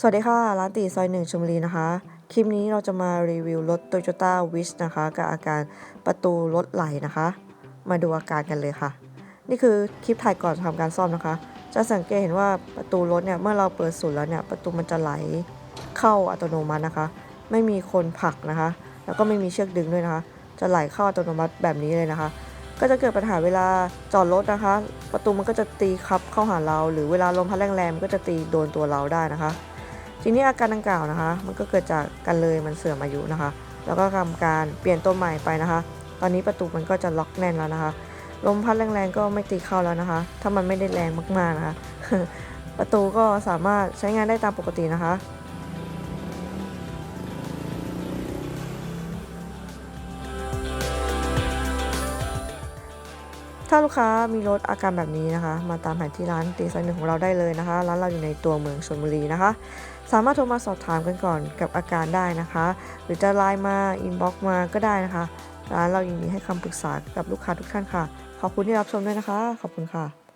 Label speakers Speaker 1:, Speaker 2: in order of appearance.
Speaker 1: สวัสดีค่ะ ร้านตีซอยหนึ่งชลบุรีนะคะ คลิปนี้เราจะมารีวิวรถ Toyota Wish นะคะ กับอาการประตูรถไหลนะคะ มาดูอาการกันเลยค่ะ นี่คือคลิปถ่ายก่อนทำการซ่อมนะคะ จะสังเกตเห็นว่าประตูรถเนี่ยเมื่อเราเปิดสุดแล้วเนี่ยประตูมันจะไหลเข้าอัตโนมัตินะคะ ไม่มีคนผลักนะคะ แล้วก็ไม่มีเชือกดึงด้วยนะคะ จะไหลเข้าอัตโนมัติแบบนี้เลยนะคะ ก็จะเกิดปัญหาเวลาจอดรถนะคะ ประตูมันก็จะตีคับเข้าหาเรา หรือเวลาลมพัดแรงๆก็จะตีโดนตัวเราได้นะคะ ทีนี้อาการดังกล่าวนะคะ มันก็เกิดจากการเลยมันเสื่อมอายุนะคะ แล้วก็ทำการเปลี่ยนตัวใหม่ไปนะคะ ตอนนี้ประตูมันก็จะล็อกแน่นแล้วนะคะ ลมพัดแรงๆก็ไม่ตีเข้าแล้วนะคะ ถ้ามันไม่ได้แรงมากๆนะคะ ประตูก็สามารถใช้งานได้ตามปกตินะคะ ถ้าลูกค้ามีรถอาการแบบนี้นะคะ มาตามแผนที่ร้านตีไซน์หนึ่งของเราได้เลยนะคะ ร้านเราอยู่ในตัวเมืองชลบุรีนะคะ สามารถโทรมาสอบถามกันก่อนกับอาการได้นะคะ หรือจะไลน์มาอินบ็อกมาก็ได้นะคะ ร้านเรายินดีให้คำปรึกษากับลูกค้าทุกท่านค่ะ ขอบคุณที่รับชมด้วยนะคะ ขอบคุณค่ะ